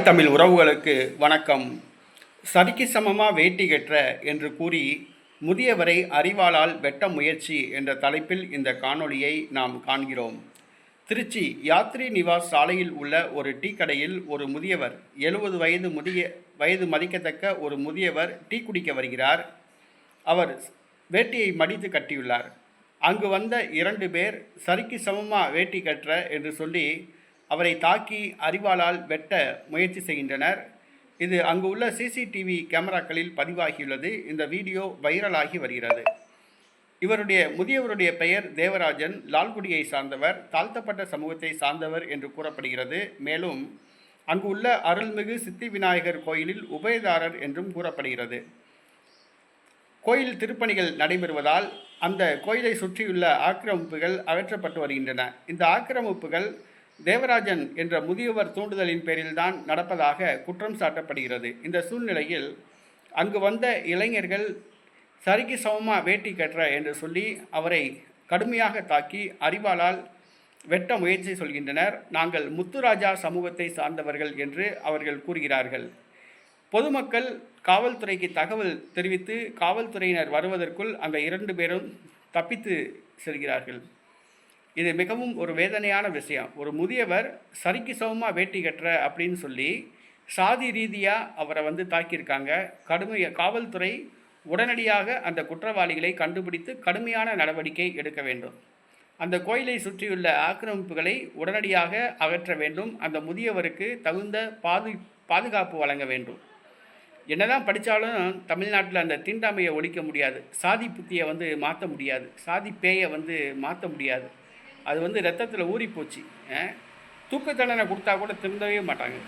தமிழ் உறவுகளுக்கு வணக்கம். சரிக்கு சமமாக வேட்டி கெற்ற என்று கூறி முதியவரை அறிவாளால் வெட்ட முயற்சி என்ற தலைப்பில் இந்த காணொளியை நாம் காண்கிறோம். திருச்சி யாத்ரி நிவாஸ் சாலையில் உள்ள ஒரு டீ கடையில் ஒரு முதியவர் எழுபது வயது முதிய வயது மதிக்கத்தக்க ஒரு முதியவர் டீ குடிக்க வருகிறார். அவர் வேட்டியை மடித்து கட்டியுள்ளார். அங்கு வந்த இரண்டு பேர் சரிக்கு சமமாக வேட்டி கற்ற என்று சொல்லி அவரை தாக்கி அறிவாளால் வெட்ட முயற்சி செய்கின்றனர். இது அங்கு உள்ள சிசிடிவி கேமராக்களில் பதிவாகியுள்ளது. இந்த வீடியோ வைரலாகி வருகிறது. இவருடைய முதியவருடைய பெயர் தேவராஜன். லால்குடியை சார்ந்தவர். தாழ்த்தப்பட்ட சமூகத்தை சார்ந்தவர் என்று கூறப்படுகிறது. மேலும் அங்கு உள்ள அருள்மிகு சித்தி விநாயகர் கோயிலில் உபயதாரர் என்றும் கூறப்படுகிறது. கோயில் திருப்பணிகள் நடைபெறுவதால் அந்த கோயிலை சுற்றியுள்ள ஆக்கிரமிப்புகள் அகற்றப்பட்டு வருகின்றன. இந்த ஆக்கிரமிப்புகள் தேவராஜன் என்ற முதியவர் தூண்டுதலின் பேரில்தான் நடப்பதாக குற்றம் சாட்டப்படுகிறது. இந்த சூழ்நிலையில் அங்கு வந்த இளைஞர்கள் சரிக்கு சமமாக வேட்டி கட்டுற என்று சொல்லி அவரை கடுமையாக தாக்கி அறிவாளால் வெட்ட முயற்சி சொல்கின்றனர். நாங்கள் முத்துராஜா சமூகத்தை சார்ந்தவர்கள் என்று அவர்கள் கூறுகிறார்கள். பொதுமக்கள் காவல்துறைக்கு தகவல் தெரிவித்து காவல்துறையினர் வருவதற்குள் அந்த இரண்டு பேரும் தப்பித்து செல்கிறார்கள். இது மிகவும் ஒரு வேதனையான விஷயம். ஒரு முதியவர் சரிக்கு சமமாக வேட்டி கட்டுற? அப்படின்னு சொல்லி சாதி ரீதியாக அவரை வந்து தாக்கியிருக்காங்க. கடுமைய காவல்துறை உடனடியாக அந்த குற்றவாளிகளை கண்டுபிடித்து கடுமையான நடவடிக்கை எடுக்க வேண்டும். அந்த கோயிலை சுற்றியுள்ள ஆக்கிரமிப்புகளை உடனடியாக அகற்ற வேண்டும். அந்த முதியவருக்கு தகுந்த பாது பாதுகாப்பு வழங்க வேண்டும். என்னதான் படித்தாலும் தமிழ்நாட்டில் அந்த தீண்டாமையை ஒழிக்க முடியாது. சாதி புத்தியை வந்து மாற்ற முடியாது. சாதி பேயை வந்து மாற்ற முடியாது. அது வந்து ரத்தத்தில் ஊறி போச்சு தூக்கத்தண்டனை கொடுத்தா கூட திருந்தவே மாட்டாங்க.